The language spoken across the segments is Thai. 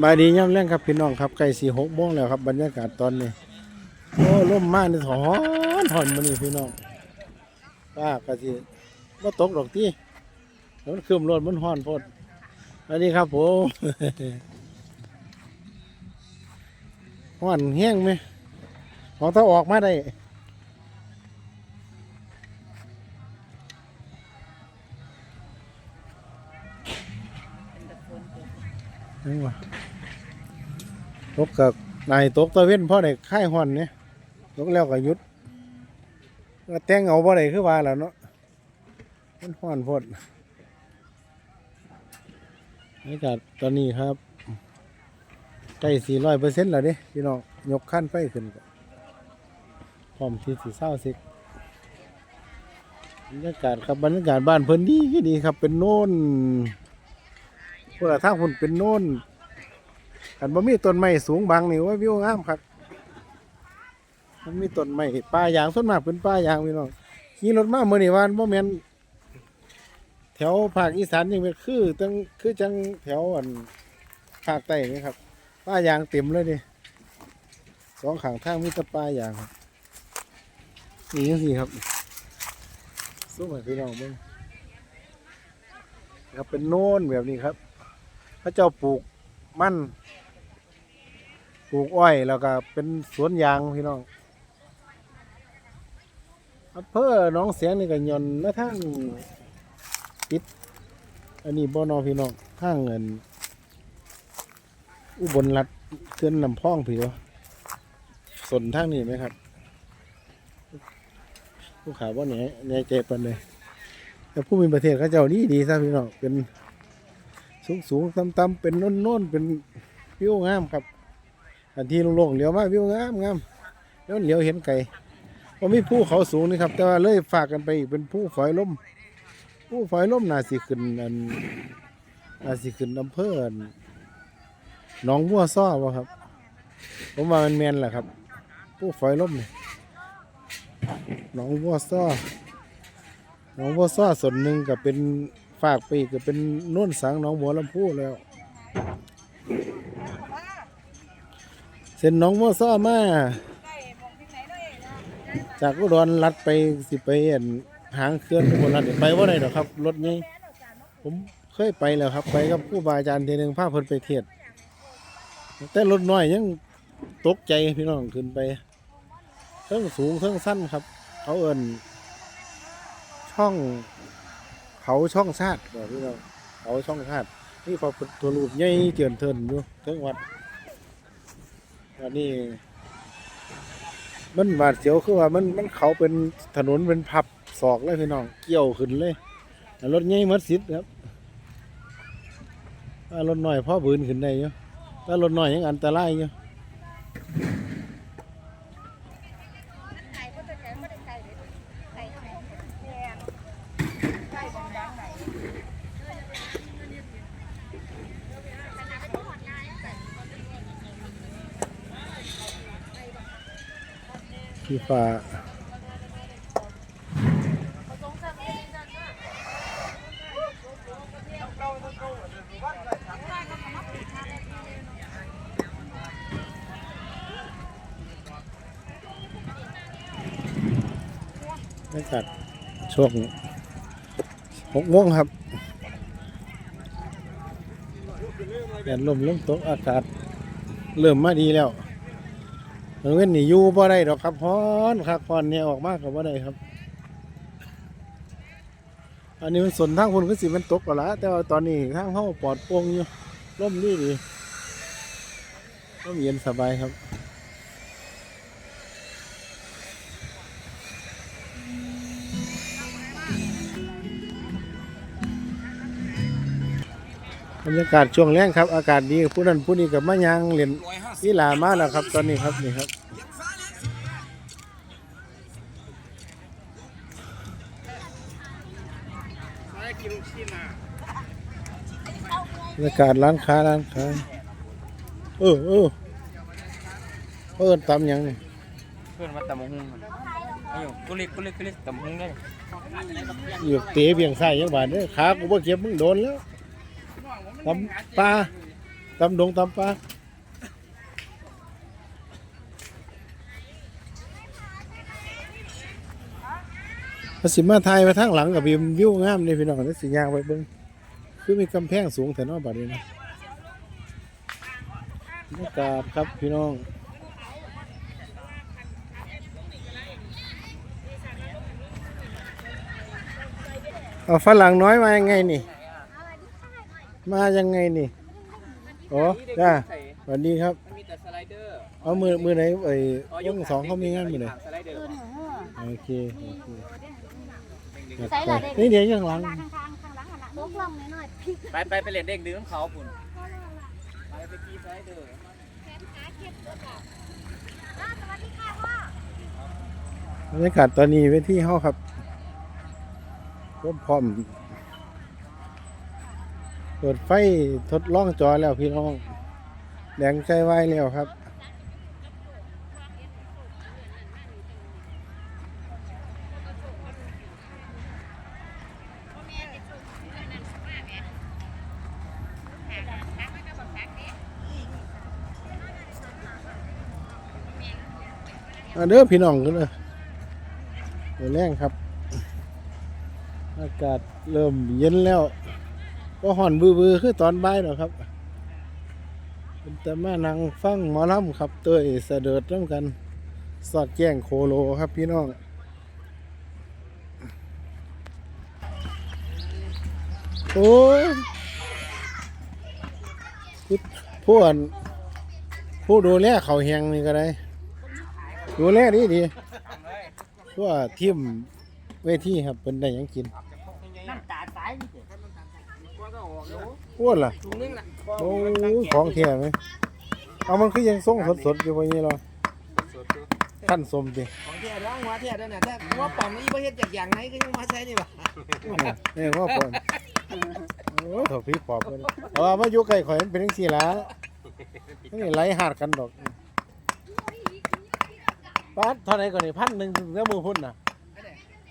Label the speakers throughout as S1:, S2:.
S1: บายดีย่ำแรงครับพี่น้องครับใกล้สี่หกโมงแล้วครับบรรยากาศตอนนี้โอ้ร่มมากนี่ถอนถอนมานี่พี่น้องป้ากะสิว่าตกดอกที่แล้วมันคืมรถมันห้อนพดสวัสดีครับผมห้อนแห้งไหมของถ้าออกมาได้นี่วะ ตกกับนายตกตะเว้นพ่อได้ค่ายหอนเนี่ยตกแล้วก็ยุดก็แต่งเอาพ่ได้คือว่าแล้วเนาะมันหอนพดบรรยากาศตอนนี้ครับใกล้สี่ร้อยเปอร์เซ็นต์แล้วเด้พี่น้องยกขั้นไฟขึ้นก็พร้อมที่สี่เศร้าสิบรรยากาศครับบรรยากาศบ้านเพิ่นดีก็ดีครับเป็นโน่นพวกเราทางพุ่นเป็นโน่น อันบ่มีต้นไม้สูงบางนี่ว่าวิวงามครับมันมีต้นไม้ป่ายางส่วนมากเป็นป่ายางพี่น้องขี่รถมาเมื่อนี่วานบ่แม่นแถวภาคอีสานยังเป็นคือจังคือจังแถวอันภาคใต้นี่ครับป่ายางเต็มเลยดิสองขางทางมีแต่ป่ายางครับนี่จังซี่ครับสู้ให้พี่น้องบิ่งครับเป็นโน่นแบบนี้ครับพระเจ้าปลูกมั่น ปลูกอ้อยแล้วก็เป็นสวนยางพี่น้องอำเภอหน้องเสียงนี่ก็ยนต์มาทางติด อันนี้บ่อนอพี่น้องทางเงิน อุบลรัฐเขื่อนลำพองพี่วสนทางนี้ไหมครับผู้ข่าวว่าเนี่ยเนี่ยใจปันเลยแต่ผู้มีประเทศเขาเจ้านี่ดีซะพี่น้องเป็นสูงสูงต่ำต่ำเป็นโน้นโน้นเป็นวิวงามครับ อันที่โล่งๆเหลียวมาวิวงามงามแล้วเหลียวเห็นไก่ว่ามีภูเขาสูงนี่ครับ แต่ว่าเลยฝากกันไปอีกเป็นภูฝอยล่มภูฝอยล่มนาสิขึ้นอันนาสิขึ้นอำเภออันหนองบัวซ้อวะครับ ผมว่ามันแมนแหละครับภูฝอยล่มเนี่ยหนองบัวซ้อหนองบัวซ้อส่วนหนึ่งก็เป็นฝากไปอีกก็เป็นโน่นสังหนองบัวลำพูแล้ว เส้นหนองบัวซ้อมาจากอุดรลัดไปสิไปเห็นหางเคลื่อนอุบลรัฐไปว่าไรหรอครับ รถนี้ผมเคยไปแล้วครับ ไปกับผู้บาอาจารย์ทีหนึ่งพาเพิ่นไปเทศแต่รถน้อยยังตกใจพี่น้องขึ้นไปเทั้งสูงเทั้งสั้นครับ เขาเอินช่องเขาช่องชาติบอกพี่น้องเขาช่องชาตินี่พอตัวรูปใหญ่เจินเทินอยู่เทิงวัด อันนี้ มันบาดเสียวคือว่ามันมันเขาเป็นถนนเป็นพับศอกเลยพี่น้อง เกี่ยวขึ้นเลยรถใหญ่มัดสิทธิ์ครับรถหน่อยพ่อบืนขึ้นได้อยู่ถ้ารถหน่อยยังอันตรายอยู่ ที่ฟ้าบรรยากาศช่วงหกโมงครับแดดลมลมตกอากาศ เริ่มมาดีแล้ว เออว้นนี่อยู่บ่ได้ดอกครับพอนคับพอนเนี่ยออกมากกับบ่ได้ครับ อันนี้มันสนทางคนก็สิมันตกก็ละแต่ว่าตอนนี้ทางเฮาปลอดโปร่งอยู่ร่มดีดีร่มเย็นสบายครับ บรรยากาศช่วงแรงครับ อากาศดีผู้นั้นผู้นี้กับมะยางเหรียญนี่หลามาแล้วครับ ตอนนี้ครับนี่ครับบรรยากาศร้านค้าร้านค้าเออเออเพิ่นตำหยังนี่
S2: เพื่อนว่าตำบักหุ่งมันอายุกุลิกกุลิกกุลิกตำบักหุ่งได้
S1: อยู่เตะเบียงใส่ยังบาดเด้อขากูบ่เก็บมึงโดนแล้ว ตำปลาตำดงตำปลาภาษีมาไทยมาทางหลังกับวิววิวงามเลยพี่น้องนี่สิยางไปเบิ่งคือมีกำแพงสูงแต่นอกบัดนี้นะบรรยากาศครับพี่น้องเอาฝรั่งน้อยมายังไงนี่ มายังไงนี่โอ้จ้าสวัสดีครับ
S2: มันมีแต่สไลเดอร์
S1: เอามือมือไหนไอ้ยงสองเขามีงานมือไหน
S2: สไลเดอร์
S1: โอเคโอเค
S3: ใส่ละเด็ก
S1: นี่เดี๋ยวยังหลัง
S3: ข้างข้างข้างหลังหันหลังลกลงหน่อยๆพลิก
S2: ไปไปไปเล่นเด้งดึงของเขาปุ่นไปไปกีสไลเดอร์
S3: สวัสดีค่ะพ่อบ
S1: รรยากาศตอนนี้เวทีเฮาครับก็พร้อม เปิดไฟทดลองจอแล้วพี่น้องแดงใจไว้แล้วครับอาเด้อพี่น้องกันเลยเดี๋ยวแรงครับ อากาศเริ่มเย็นแล้ว ก็ห่อนบือๆคือตอนบ่ายแล้วครับเป็นแต่มานั่งฟังหมอลำครับเตยเสด็จน้ำกัน สอดแจ้งโคโลครับพี่น้องโอ้ยผู้อ่อนผู้ดูแลเขาแหงนี่ก็ได้ ดูแลดีดีเพราะว่าทีมเวทีครับเป็นได้ยังกินำ
S2: ตาสายนี่เด็กก็ ออกแล้ว
S1: อ้วนล่ะ
S2: ถุงนึงน่ะ
S1: โอ้ยของเทียไหมเอามันคือยังส่งสดๆอยู่วันนี้เหรอขั้นสมดิ
S4: ของเทียร้องหัวเทียด้วยนะถ้าหัวป่องนี่ประเทศจากอย่างไหนก็ยังมาใช้นี่วะ
S1: นี่ว่าปอนโอ้ยถอดพี่ปอบไปเลยเอาว่ามาอยู่ใกล้ข่อยมันเป็นจังซี่ล่ะนี่ไหลหาดกันดอกป้าดเท่าไหร่ก่อนนี่พันหนึ่งเต้ามือพุ่นน่ะ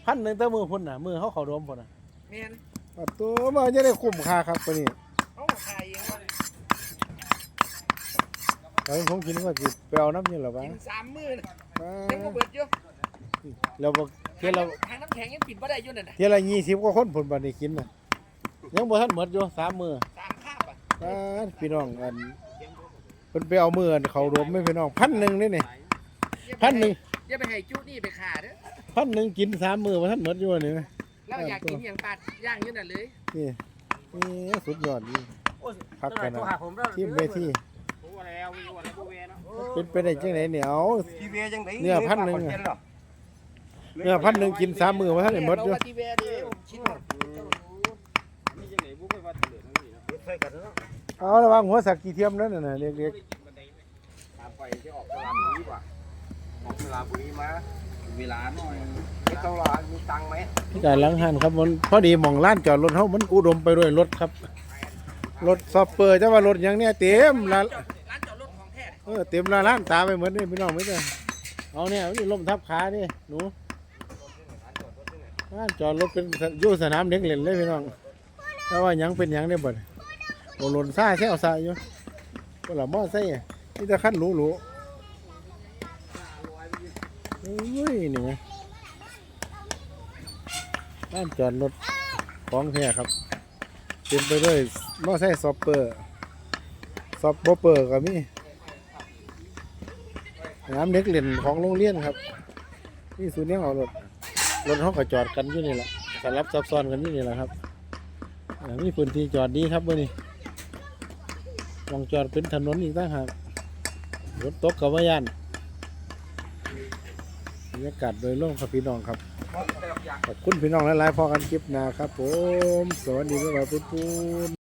S1: พันหนึ่งเต้ามือพุ่นน่ะมือเขาเขารวมพุ่นน่ะ
S4: เมน
S1: ปัดตัวมาจะได้คุ้มค่าครับตัวนี้
S4: เขาขายเองวะ
S1: เฮ้ยผมกินว่าสิไปเอาน้ำนี่เหรอวะ
S4: กินสามมื้อนะ
S1: อ่า
S4: ยังก็เบิดอยู่
S1: เราบอกเที่ยวเรา
S4: ทางน้ำแข็งยังปิดบ่ได้อยู่นั่นน่ะ
S1: เที่ยวละยี่สิบกว่าคนผลบัดนี้กินน่ะยังบ่ทันหมดอยู่สามมือ
S4: สามคาบอะ
S1: ป้าดพี่น้องอันเพิ่นไปเอามืออันเขารวมไม่พี่น้องพันหนึ่งนี่นี่
S4: อย่าไป
S1: พันหนึ่ง
S4: อย่าไปให้จุนี่ไปขาเด้อ
S1: พันหนึ่งกินสามมือบ่ทันหมดอยู่นี่นะ
S4: เราอยากกินอย่างปลาย่างอยู่นั่นเลย
S1: นี่นี่สุดยอดดีพักกันนะ
S2: ผมแล้ว
S1: ทีมเวที
S2: โอ้แล้วมีวันแล้วเวเนาะ
S1: เป็นไปได้จังไหนเนี่ยเอา
S5: ทีเวจังได
S1: เนื้อพันหนึ่งอะเนื้อพันหนึ่งกินสามมือบ่ทันได้หมดอยู่
S4: เราว่าที่แวร์นี่ชิ้นหนึ่ง
S2: มีจังไหนบุ้ไปว่าเหลือทั้งนี้เนาะ
S5: ใส่กันเนาะ
S1: เอาระวังหัวสักกี่เทียมนั่นน่ะเล็ก
S5: ตามไปจะออกสลามบุรีกว่าออกสลามบุรีมา เวลาหน่อยไม่ต้องรอมีตังค์ไหม
S1: ๆที่การล้างหันครับมันพอดีหมองร้านจอดรถเฮามันอุดมไปด้วยรถครับ รถซอปเปอร์จะว่ารถหยังเนี่ยเต็มร้าน
S4: ร้านจอดรถของแท้
S1: เออเต็มร้านร้านตาไปหมดนี่พี่น้องไม่ได้เอาเนี่ยนี่ลมทับขานี่หนูร้านจอดรถเป็นอยู่สนามเด็กเล่นเลยพี่น้องแต่ว่าหยังเป็นหยังได้บ่เนี่ยโอ้หล่นซ่าแซวซ่าอยู่ก็ละมอไซค์อะนี่จะขั้นหรูหรูโอ้ย นี่ไงร้านจอดรถของแท้ครับ เต็มไปด้วยมอไซค์ซอปเปอร์ซอปเปอร์ก็มีนามเด็กเล่นของโรงเรียนครับนี่ศูนย์เลี้ยงเอารถรถเขาก็จอดกันอยู่นี่แหละสลับซับซ้อนกันอยู่นี่แหละครับอ่ามีพื้นที่จอดดีครับเมื่อนี้มองจอดเป็นถนนอีกต่างหากรถตกกับว่ายาน รรยากาศโดยรวมครับพี่น้องครับ ขอบคุณพี่น้องหลายๆพอกันคลิปหนาครับผม สวัสดีครับปุ้น